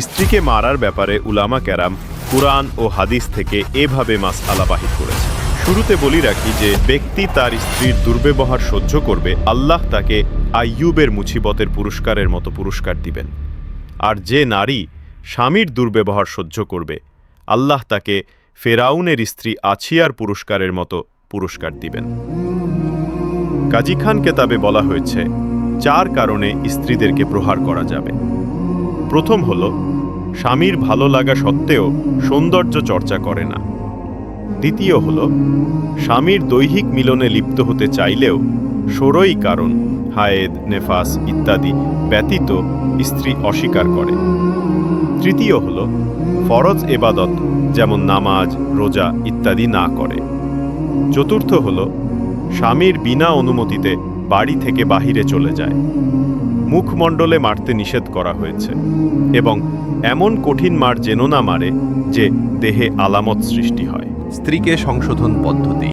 স্ত্রীকে মারার ব্যাপারে উলামা ক্যারাম কুরআন ও হাদিস থেকে এভাবে মাস আলাবাহিত করেছে। শুরুতে বলি রাখি যে, ব্যক্তি তার স্ত্রীর দুর্ব্যবহার সহ্য করবে, আল্লাহ তাকে আইয়ুবের মুছিবতের পুরস্কারের মতো পুরস্কার দিবেন। আর যে নারী স্বামীর দুর্ব্যবহার সহ্য করবে, আল্লাহ তাকে ফেরাউনের স্ত্রী আছিয়ার পুরস্কারের মতো পুরস্কার দিবেন। কাজী খান কেতাবে বলা হয়েছে, চার কারণে স্ত্রীদেরকে প্রহার করা যাবে। প্রথম হল, স্বামীর ভালো লাগা সত্ত্বেও সৌন্দর্য চর্চা করে না। দ্বিতীয় হল, স্বামীর দৈহিক মিলনে লিপ্ত হতে চাইলেও ষোড়ই কারণ, হায়েদ, নেফাস ইত্যাদি ব্যতীত স্ত্রী অস্বীকার করে। তৃতীয় হল, ফরজ এবাদত যেমন নামাজ, রোজা ইত্যাদি না করে। চতুর্থ হল, স্বামীর বিনা অনুমতিতে বাড়ি থেকে বাহিরে চলে যায়। মুখমণ্ডলে মারতে নিষেধ করা হয়েছে এবং এমন কঠিন মার যেন না মারে যে দেহে আলামত সৃষ্টি হয়। স্ত্রীকে সংশোধন পদ্ধতি।